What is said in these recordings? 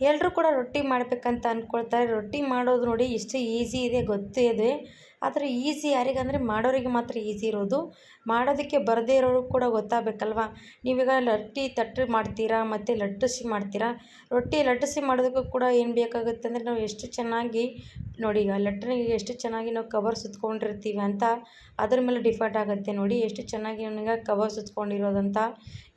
ಎಲ್ಲರೂ ಕೂಡ ರೊಟ್ಟಿ ಮಾಡಬೇಕಂತ ಅಂದ್ಕೊಳ್ತಾರೆ ರೊಟ್ಟಿ ಮಾಡೋದು ನೋಡಿ ಎಷ್ಟು ಈಸಿ ಇದೆ, ಗೊತ್ತೇ ಇದೆ. ಆದರೆ ಈಸಿ ಯಾರಿಗಂದರೆ ಮಾಡೋರಿಗೆ ಮಾತ್ರ ಈಸಿ ಇರೋದು. ಮಾಡೋದಕ್ಕೆ ಬರದೇ ಇರೋರು ಕೂಡ ಗೊತ್ತಾಗಬೇಕಲ್ವಾ? ನೀವೀಗ ಲಟ್ಟಿ ತಟ್ಟು ಮಾಡ್ತೀರಾ, ಮತ್ತು ಲಟ್ಟಿಸಿ ಮಾಡ್ತೀರಾ? ರೊಟ್ಟಿ ಲಟ್ಟಿಸಿ ಮಾಡೋದಕ್ಕೂ ಕೂಡ ಏನು ಬೇಕಾಗುತ್ತೆ ಅಂದರೆ ನಾವು ಎಷ್ಟು ಚೆನ್ನಾಗಿ ನೋಡಿ, ಈಗ ಲೆಟ್ರಿಗೆ ಎಷ್ಟು ಚೆನ್ನಾಗಿ ನಾವು ಕವರ್ ಸುತ್ಕೊಂಡಿರ್ತೀವಿ ಅಂತ ಅದ್ರ ಮೇಲೆ ಡಿಫೆಂಡ್ ಆಗುತ್ತೆ ನೋಡಿ, ಎಷ್ಟು ಚೆನ್ನಾಗಿ ನನಗೆ ಕವರ್ ಸುತ್ಕೊಂಡಿರೋದಂತ.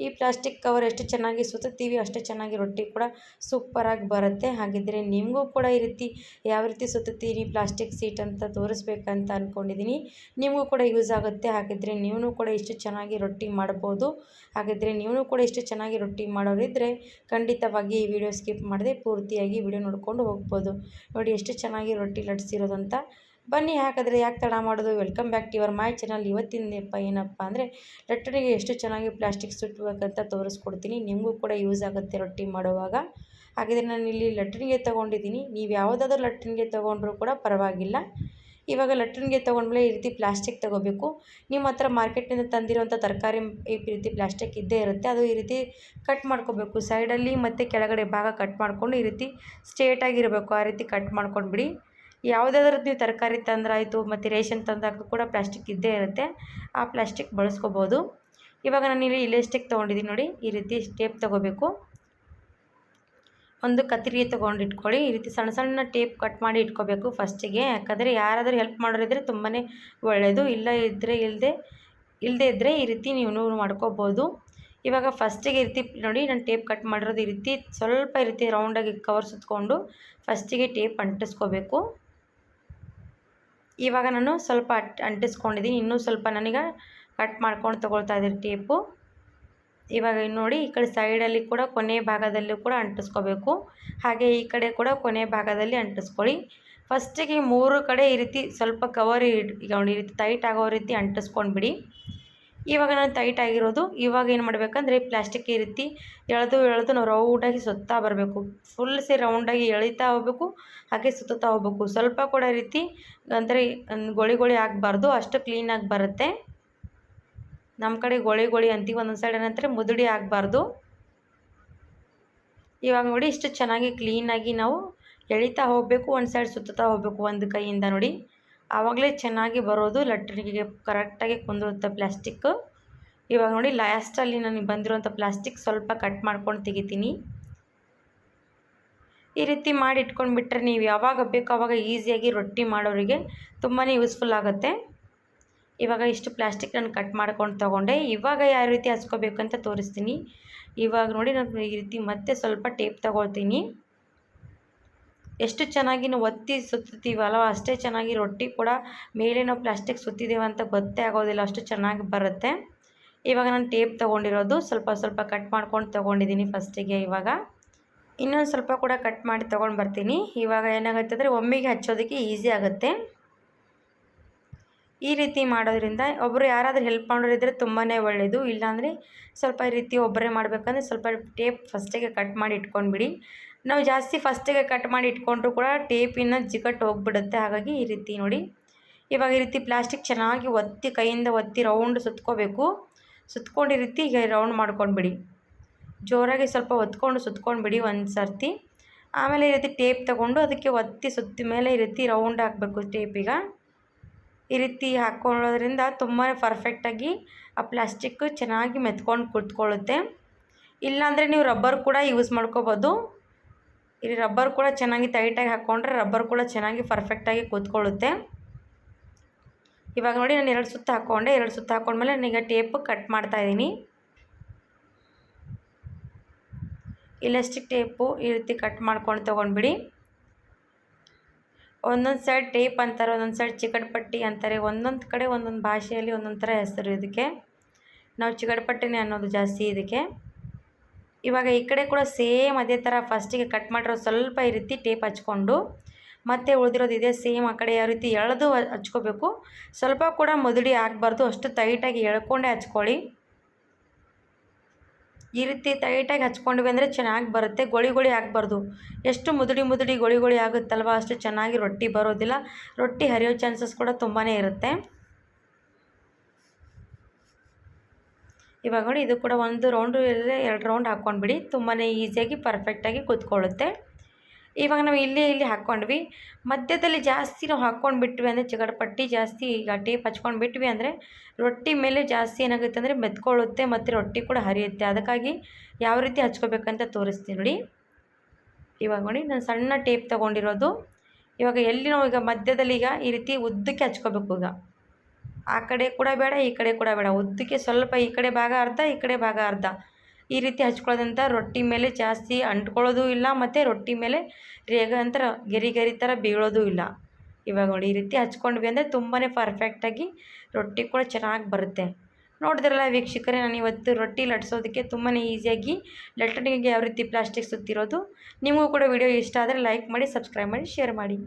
ಈ ಪ್ಲಾಸ್ಟಿಕ್ ಕವರ್ ಎಷ್ಟು ಚೆನ್ನಾಗಿ ಸುತ್ತೀವಿ ಅಷ್ಟು ಚೆನ್ನಾಗಿ ರೊಟ್ಟಿ ಕೂಡ ಸೂಪರಾಗಿ ಬರುತ್ತೆ. ಹಾಗಿದ್ದರೆ ನಿಮಗೂ ಕೂಡ ಈ ರೀತಿ ಯಾವ ರೀತಿ ಸುತ್ತೀರಿ ಪ್ಲಾಸ್ಟಿಕ್ ಸೀಟ್ ಅಂತ ತೋರಿಸ್ಬೇಕಂತ ಅಂದ್ಕೊಂಡಿದ್ದೀನಿ ನಿಮಗೂ ಕೂಡ ಯೂಸ್ ಆಗುತ್ತೆ. ಹಾಗಿದ್ದರೆ ನೀವು ಕೂಡ ಇಷ್ಟು ಚೆನ್ನಾಗಿ ರೊಟ್ಟಿ ಮಾಡ್ಬೋದು. ಹಾಗಿದ್ದರೆ ನೀವು ಕೂಡ ಇಷ್ಟು ಚೆನ್ನಾಗಿ ರೊಟ್ಟಿ ಮಾಡೋರಿದ್ದರೆ ಖಂಡಿತವಾಗಿ ಈ ವಿಡಿಯೋ ಸ್ಕಿಪ್ ಮಾಡದೆ ಪೂರ್ತಿಯಾಗಿ ವಿಡಿಯೋ ನೋಡ್ಕೊಂಡು ಹೋಗ್ಬೋದು. ನೋಡಿ, ಎಷ್ಟು ಚೆನ್ನಾಗಿ ರೊಟ್ಟಿ ಲಟ್ಸಿರೋದಂತ ಬನ್ನಿ ಹಾಕಿದ್ರೆ ಯಾಕೆ ತಡ ಮಾಡೋದು? Welcome back to your my channel ಇವತ್ತಿನಪ್ಪ ಏನಪ್ಪ ಅಂದರೆ ಲಟ್ಟಣಿಗೆ ಎಷ್ಟು ಚೆನ್ನಾಗಿ ಪ್ಲಾಸ್ಟಿಕ್ ಸುಟ್ಟಬೇಕಂತ ತೋರಿಸ್ಕೊಡ್ತೀನಿ. ನಿಮಗೂ ಕೂಡ ಯೂಸ್ ಆಗುತ್ತೆ ರೊಟ್ಟಿ ಮಾಡುವಾಗ. ಹಾಗಿದ್ರೆ ನಾನು ಇಲ್ಲಿ ಲಟ್ಟಣಿಗೆ ತೊಗೊಂಡಿದ್ದೀನಿ. ನೀವು ಯಾವುದಾದ್ರೂ ಲಟ್ಟಣಿಗೆ ತೊಗೊಂಡ್ರೂ ಕೂಡ ಪರವಾಗಿಲ್ಲ. ಇವಾಗ ಲಟ್ಟಣಿಗೆ ತೊಗೊಂಡ್ಮೇಲೆ ಈ ರೀತಿ ಪ್ಲಾಸ್ಟಿಕ್ ತೊಗೋಬೇಕು. ನಿಮ್ಮ ಹತ್ರ ಮಾರ್ಕೆಟ್ನಿಂದ ತಂದಿರೋಂಥ ತರಕಾರಿ ಈ ರೀತಿ ಪ್ಲಾಸ್ಟಿಕ್ ಇದ್ದೇ ಇರುತ್ತೆ. ಅದು ಈ ರೀತಿ ಕಟ್ ಮಾಡ್ಕೋಬೇಕು. ಸೈಡಲ್ಲಿ ಮತ್ತು ಕೆಳಗಡೆ ಭಾಗ ಕಟ್ ಮಾಡಿಕೊಂಡು ಈ ರೀತಿ ಸ್ಟ್ರೇಟಾಗಿರಬೇಕು ಆ ರೀತಿ ಕಟ್ ಮಾಡ್ಕೊಂಡ್ಬಿಡಿ. ಯಾವುದಾದ್ರೂ ನೀವು ತರಕಾರಿ ತಂದ್ರಾಯಿತು ಮತ್ತು ರೇಷನ್ ತಂದಾಗ ಕೂಡ ಪ್ಲಾಸ್ಟಿಕ್ ಇದ್ದೇ ಇರುತ್ತೆ. ಆ ಪ್ಲಾಸ್ಟಿಕ್ ಬಳಸ್ಕೋಬೋದು. ಇವಾಗ ನಾನು ಇಲ್ಲಿ ಇಲೆಸ್ಟಿಕ್ ತೊಗೊಂಡಿದ್ದೀನಿ ನೋಡಿ. ಈ ರೀತಿ ಟೇಪ್ ತೊಗೋಬೇಕು. ಒಂದು ಕತ್ತರಿ ತೊಗೊಂಡು ಈ ರೀತಿ ಸಣ್ಣ ಸಣ್ಣ ಟೇಪ್ ಕಟ್ ಮಾಡಿ ಇಟ್ಕೋಬೇಕು ಫಸ್ಟಿಗೆ. ಯಾಕಂದರೆ ಯಾರಾದರೂ ಹೆಲ್ಪ್ ಮಾಡೋರಿದ್ರೆ ತುಂಬಾ ಒಳ್ಳೆಯದು ಇಲ್ಲ ಇದ್ದರೆ ಇಲ್ಲದೆ ಇಲ್ಲದೆ ಇದ್ದರೆ ಈ ರೀತಿ ನೀವು ಮಾಡ್ಕೋಬೋದು. ಇವಾಗ ಫಸ್ಟಿಗೆ ಈ ರೀತಿ ನೋಡಿ ನಾನು ಟೇಪ್ ಕಟ್ ಮಾಡಿರೋದು ಈ ರೀತಿ ಸ್ವಲ್ಪ ಈ ರೀತಿ ರೌಂಡಾಗಿ ಕವರ್ ಸುತ್ತಕೊಂಡು ಫಸ್ಟಿಗೆ ಟೇಪ್ ಅಂಟಿಸ್ಕೋಬೇಕು. ಇವಾಗ ನಾನು ಸ್ವಲ್ಪ ಅಟ್ ಅಂಟಿಸ್ಕೊಂಡಿದ್ದೀನಿ. ಇನ್ನೂ ಸ್ವಲ್ಪ ನನಗೆ ಕಟ್ ಮಾಡ್ಕೊಂಡು ತೊಗೊಳ್ತಾ ಇದ್ದೀನಿ ಟೇಪು. ಇವಾಗ ನೋಡಿ, ಈ ಕಡೆ ಸೈಡಲ್ಲಿ ಕೂಡ ಕೊನೆ ಭಾಗದಲ್ಲೂ ಕೂಡ ಅಂಟಿಸ್ಕೋಬೇಕು. ಹಾಗೆ ಈ ಕಡೆ ಕೂಡ ಕೊನೆ ಭಾಗದಲ್ಲಿ ಅಂಟಿಸ್ಕೊಳ್ಳಿ. ಫಸ್ಟಿಗೆ ಮೂರು ಕಡೆ ಈ ರೀತಿ ಸ್ವಲ್ಪ ಕವರ್ ಈಗ ಈ ರೀತಿ ಟೈಟ್ ಆಗೋ ರೀತಿ ಅಂಟಿಸ್ಕೊಂಡ್ಬಿಡಿ. ಇವಾಗ ನಾನು ಟೈಟ್ ಆಗಿರೋದು, ಇವಾಗ ಏನು ಮಾಡಬೇಕಂದ್ರೆ ಪ್ಲಾಸ್ಟಿಕ್ ಈ ರೀತಿ ಎಳೆದು ಎಳೆದು ನಾವು ರೌಂಡಾಗಿ ಸುತ್ತಾ ಬರಬೇಕು. ಫುಲ್ ಸೇ ರೌಂಡಾಗಿ ಎಳಿತಾ ಹೋಗ್ಬೇಕು, ಹಾಗೆ ಸುತ್ತಾ ಹೋಗ್ಬೇಕು. ಸ್ವಲ್ಪ ಕೂಡ ರೀತಿ ಅಂದರೆ ಗೋಳಿ ಗೋಳಿ ಆಗಬಾರ್ದು, ಅಷ್ಟು ಕ್ಲೀನಾಗಿ ಬರುತ್ತೆ. ನಮ್ಮ ಕಡೆ ಗೋಳಿ ಗೋಳಿ ಅಂತೀವಿ ಒಂದೊಂದು ಸೈಡ್ ಏನಂತಾರೆ ಮುದುಡಿ ಆಗಬಾರ್ದು. ಇವಾಗ ನೋಡಿ ಇಷ್ಟು ಚೆನ್ನಾಗಿ ಕ್ಲೀನಾಗಿ ನಾವು ಎಳಿತಾ ಹೋಗಬೇಕು, ಒಂದು ಸೈಡ್ ಸುತ್ತಾ ಹೋಗಬೇಕು, ಒಂದು ಕೈಯಿಂದ ನೋಡಿ. ಆವಾಗಲೇ ಚೆನ್ನಾಗಿ ಬರೋದು ಲಟ್ರಿಗೆಗೆ ಕರೆಕ್ಟಾಗಿ ಕುಂದಿರುತ್ತೆ ಪ್ಲ್ಯಾಸ್ಟಿಕ್ಕು ಇವಾಗ ನೋಡಿ ಲಾಸ್ಟಲ್ಲಿ ನನಗೆ ಬಂದಿರೋಂಥ ಪ್ಲ್ಯಾಸ್ಟಿಕ್ ಸ್ವಲ್ಪ ಕಟ್ ಮಾಡ್ಕೊಂಡು ತೆಗಿತೀನಿ. ಈ ರೀತಿ ಮಾಡಿ ಇಟ್ಕೊಂಡ್ಬಿಟ್ರೆ ನೀವು ಯಾವಾಗ ಬೇಕು ಆವಾಗ ಈಸಿಯಾಗಿ ರೊಟ್ಟಿ ಮಾಡೋರಿಗೆ ತುಂಬಾ ಯೂಸ್ಫುಲ್ ಆಗುತ್ತೆ. ಇವಾಗ ಇಷ್ಟು ಪ್ಲಾಸ್ಟಿಕ್ ನಾನು ಕಟ್ ಮಾಡ್ಕೊಂಡು ತೊಗೊಂಡೆ. ಇವಾಗ ಯಾವ ರೀತಿ ಹಚ್ಕೋಬೇಕಂತ ತೋರಿಸ್ತೀನಿ. ಇವಾಗ ನೋಡಿ, ನಾನು ಈ ರೀತಿ ಮತ್ತೆ ಸ್ವಲ್ಪ ಟೇಪ್ ತಗೊಳ್ತೀನಿ. ಎಷ್ಟು ಚೆನ್ನಾಗಿ ನಾವು ಒತ್ತಿ ಸುತ್ತೀವಲ್ಲ ಅಷ್ಟೇ ಚೆನ್ನಾಗಿ ರೊಟ್ಟಿ ಕೂಡ ಮೇಲೆ ನಾವು ಪ್ಲಾಸ್ಟಿಕ್ ಸುತ್ತಿದ್ದೇವೆ ಅಂತ ಗೊತ್ತೇ ಆಗೋದಿಲ್ಲ ಅಷ್ಟು ಚೆನ್ನಾಗಿ ಬರುತ್ತೆ. ಇವಾಗ ನಾನು ಟೇಪ್ ತೊಗೊಂಡಿರೋದು ಸ್ವಲ್ಪ ಸ್ವಲ್ಪ ಕಟ್ ಮಾಡ್ಕೊಂಡು ತೊಗೊಂಡಿದ್ದೀನಿ ಫಸ್ಟಿಗೆ ಇವಾಗ. ಇನ್ನೊಂದು ಸ್ವಲ್ಪ ಕೂಡ ಕಟ್ ಮಾಡಿ ತೊಗೊಂಡು ಬರ್ತೀನಿ. ಇವಾಗ ಏನಾಗುತ್ತೆ ಅಂದರೆ ಒಮ್ಮೆಗೆ ಹಚ್ಚೋದಕ್ಕೆ ಈಸಿ ಆಗುತ್ತೆ. ಈ ರೀತಿ ಮಾಡೋದ್ರಿಂದ ಒಬ್ಬರು ಯಾರಾದರೂ ಹೆಲ್ಪ್ ಮಾಡೋರಿದ್ದರೆ ತುಂಬಾ ಒಳ್ಳೆಯದು ಇಲ್ಲಾಂದರೆ ಸ್ವಲ್ಪ ಈ ರೀತಿ ಒಬ್ಬರೇ ಮಾಡಬೇಕಂದ್ರೆ ಸ್ವಲ್ಪ ಟೇಪ್ ಫಸ್ಟಿಗೆ ಕಟ್ ಮಾಡಿ ಇಟ್ಕೊಂಡ್ಬಿಡಿ. ನಾವು ಜಾಸ್ತಿ ಫಸ್ಟಿಗೆ ಕಟ್ ಮಾಡಿ ಇಟ್ಕೊಂಡ್ರು ಕೂಡ ಟೇಪಿನ ಜಿಗಟ್ ಹೋಗ್ಬಿಡುತ್ತೆ. ಹಾಗಾಗಿ ಈ ರೀತಿ ನೋಡಿ. ಇವಾಗ ಈ ರೀತಿ ಪ್ಲಾಸ್ಟಿಕ್ ಚೆನ್ನಾಗಿ ಒತ್ತಿ ಕೈಯಿಂದ ಒತ್ತಿ ರೌಂಡ್ ಸುತ್ಕೋಬೇಕು. ಸುತ್ಕೊಂಡು ಈ ರೀತಿ ಈಗ ರೌಂಡ್ ಮಾಡ್ಕೊಂಡ್ಬಿಡಿ. ಜೋರಾಗಿ ಸ್ವಲ್ಪ ಒತ್ಕೊಂಡು ಸುತ್ಕೊಂಡ್ಬಿಡಿ ಒಂದು ಸರ್ತಿ. ಆಮೇಲೆ ಈ ರೀತಿ ಟೇಪ್ ತಗೊಂಡು ಅದಕ್ಕೆ ಒತ್ತಿ ಸುತ್ತ ಮೇಲೆ ಈ ರೀತಿ ರೌಂಡ್ ಹಾಕಬೇಕು ಟೇಪಿಗೆ ಈ ರೀತಿ ಹಾಕ್ಕೊಳ್ಳೋದ್ರಿಂದ ತುಂಬಾ ಪರ್ಫೆಕ್ಟಾಗಿ ಆ ಪ್ಲಾಸ್ಟಿಕ್ಕು ಚೆನ್ನಾಗಿ ಮೆತ್ಕೊಂಡು ಕುತ್ಕೊಳ್ಳುತ್ತೆ. ಇಲ್ಲಾಂದರೆ ನೀವು ರಬ್ಬರ್ ಕೂಡ ಯೂಸ್ ಮಾಡ್ಕೋಬೋದು. ಇಲ್ಲಿ ರಬ್ಬರ್ ಕೂಡ ಚೆನ್ನಾಗಿ ಟೈಟಾಗಿ ಹಾಕ್ಕೊಂಡ್ರೆ ರಬ್ಬರ್ ಕೂಡ ಚೆನ್ನಾಗಿ ಪರ್ಫೆಕ್ಟಾಗಿ ಕೂತ್ಕೊಳ್ಳುತ್ತೆ. ಇವಾಗ ನೋಡಿ ನಾನು ಎರಡು ಸುತ್ತ ಹಾಕ್ಕೊಂಡೆ ಎರಡು ಸುತ್ತ ಹಾಕ್ಕೊಂಡ್ಮೇಲೆ ನಾನೀಗ ಟೇಪ್ ಕಟ್ ಮಾಡ್ತಾಯಿದ್ದೀನಿ ಇಲಾಸ್ಟಿಕ್ ಟೇಪು ಈ ರೀತಿ ಕಟ್ ಮಾಡ್ಕೊಂಡು ತೊಗೊಂಡ್ಬಿಡಿ. ಒಂದೊಂದು ಸೈಡ್ ಟೇಪ್ ಅಂತಾರೆ, ಒಂದೊಂದು ಸೈಡ್ ಚಿಕಟ್ಪಟ್ಟಿ ಅಂತಾರೆ. ಒಂದೊಂದು ಕಡೆ ಒಂದೊಂದು ಭಾಷೆಯಲ್ಲಿ ಒಂದೊಂದು ಥರ ಹೆಸರು ಇದಕ್ಕೆ. ನಾವು ಚಿಕಟ್ಪಟ್ಟಿನೇ ಅನ್ನೋದು ಜಾಸ್ತಿ ಇದಕ್ಕೆ. ಇವಾಗ ಈ ಕಡೆ ಕೂಡ ಸೇಮ್ ಅದೇ ಥರ ಫಸ್ಟಿಗೆ ಕಟ್ ಮಾಡಿರೋ ಸ್ವಲ್ಪ ಈ ರೀತಿ ಟೇಪ್ ಹಚ್ಕೊಂಡು ಮತ್ತೆ ಉಳಿದಿರೋದು ಇದೆ ಸೇಮ್ ಆ ಕಡೆ ಯಾವ ರೀತಿ ಎಳೆದು ಹಚ್ಕೋಬೇಕು. ಸ್ವಲ್ಪ ಕೂಡ ಮುದುಡಿ ಆಗಬಾರ್ದು. ಅಷ್ಟು ಟೈಟಾಗಿ ಎಳ್ಕೊಂಡೇ ಹಚ್ಕೊಳ್ಳಿ. ಈ ರೀತಿ ಟೈಟಾಗಿ ಹಚ್ಕೊಂಡ್ವಿ ಅಂದರೆ ಚೆನ್ನಾಗಿ ಬರುತ್ತೆ. ಗೋಳಿ ಗೋಳಿ ಆಗಬಾರ್ದು. ಎಷ್ಟು ಮುದುಡಿ ಮುದುಡಿ ಗೋಳಿ ಗೊಳಿ ಆಗುತ್ತಲ್ವ ಅಷ್ಟು ಚೆನ್ನಾಗಿ ರೊಟ್ಟಿ ಬರೋದಿಲ್ಲ. ರೊಟ್ಟಿ ಹರಿಯೋ ಚಾನ್ಸಸ್ ಕೂಡ ತುಂಬಾ ಇರುತ್ತೆ. ಇವಾಗ ನೋಡಿ ಇದು ಕೂಡ ಒಂದು ರೌಂಡು ಇಲ್ಲದೆ ಎರಡು ರೌಂಡ್ ಹಾಕ್ಕೊಂಡ್ಬಿಡಿ. ತುಂಬಾ ಈಸಿಯಾಗಿ ಪರ್ಫೆಕ್ಟಾಗಿ ಕೂತ್ಕೊಳ್ಳುತ್ತೆ. ಇವಾಗ ನಾವು ಇಲ್ಲಿ ಇಲ್ಲಿ ಹಾಕ್ಕೊಂಡ್ವಿ. ಮಧ್ಯದಲ್ಲಿ ಜಾಸ್ತಿ ನಾವು ಹಾಕ್ಕೊಂಡು ಬಿಟ್ವಿ ಅಂದರೆ ಚಿಗಟಪಟ್ಟಿ ಜಾಸ್ತಿ ಈಗ ಟೇಪ್ ಹಚ್ಕೊಂಡು ಬಿಟ್ವಿ ಅಂದರೆ ರೊಟ್ಟಿ ಮೇಲೆ ಜಾಸ್ತಿ ಏನಾಗುತ್ತೆ ಅಂದರೆ ಮೆತ್ಕೊಳ್ಳುತ್ತೆ ಮತ್ತು ರೊಟ್ಟಿ ಕೂಡ ಹರಿಯುತ್ತೆ. ಅದಕ್ಕಾಗಿ ಯಾವ ರೀತಿ ಹಚ್ಕೋಬೇಕಂತ ತೋರಿಸ್ತೀನಿ ನೋಡಿ. ಇವಾಗ ನೋಡಿ ನಾನು ಸಣ್ಣ ಟೇಪ್ ತೊಗೊಂಡಿರೋದು. ಇವಾಗ ಎಲ್ಲಿ ನಾವು ಈಗ ಮಧ್ಯದಲ್ಲಿ ಈಗ ಈ ರೀತಿ ಉದ್ದಕ್ಕೆ ಹಚ್ಕೋಬೇಕು ಈಗ. ಆ ಕಡೆ ಕೂಡ ಬೇಡ, ಈ ಕಡೆ ಕೂಡ ಬೇಡ. ಉದ್ದಕ್ಕೆ ಸ್ವಲ್ಪ ಈ ಕಡೆ ಭಾಗ ಅರ್ಧ, ಈ ಕಡೆ ಭಾಗ ಅರ್ಧ. ಈ ರೀತಿ ಹಚ್ಕೊಳ್ಳೋದ್ರಿಂದ ರೊಟ್ಟಿ ಮೇಲೆ ಜಾಸ್ತಿ ಅಂಟ್ಕೊಳ್ಳೋದು ಇಲ್ಲ, ಮತ್ತು ರೊಟ್ಟಿ ಮೇಲೆ ರೇಗ ಅಂತರ ಗೆರಿ ಗೆರಿ ಥರ ಬೀಳೋದು ಇಲ್ಲ. ಇವಾಗ ನೋಡಿ, ಈ ರೀತಿ ಹಚ್ಕೊಂಡ್ವಿ ಅಂದರೆ ತುಂಬಾ ಪರ್ಫೆಕ್ಟಾಗಿ ರೊಟ್ಟಿ ಕೂಡ ಚೆನ್ನಾಗಿ ಬರುತ್ತೆ. ನೋಡಿದ್ರಲ್ಲ ವೀಕ್ಷಕರೇ, ನಾನು ಇವತ್ತು ರೊಟ್ಟಿ ಲಟ್ಸೋದಕ್ಕೆ ತುಂಬಾ ಈಸಿಯಾಗಿ ಲಟ್ಟಣಿಗೆ ಯಾವ ರೀತಿ ಪ್ಲಾಸ್ಟಿಕ್ ಸುತ್ತಿರೋದು, ನಿಮಗೂ ಕೂಡ ವಿಡಿಯೋ ಇಷ್ಟ ಆದರೆ ಲೈಕ್ ಮಾಡಿ ಸಬ್ಸ್ಕ್ರೈಬ್ ಮಾಡಿ ಶೇರ್ ಮಾಡಿ.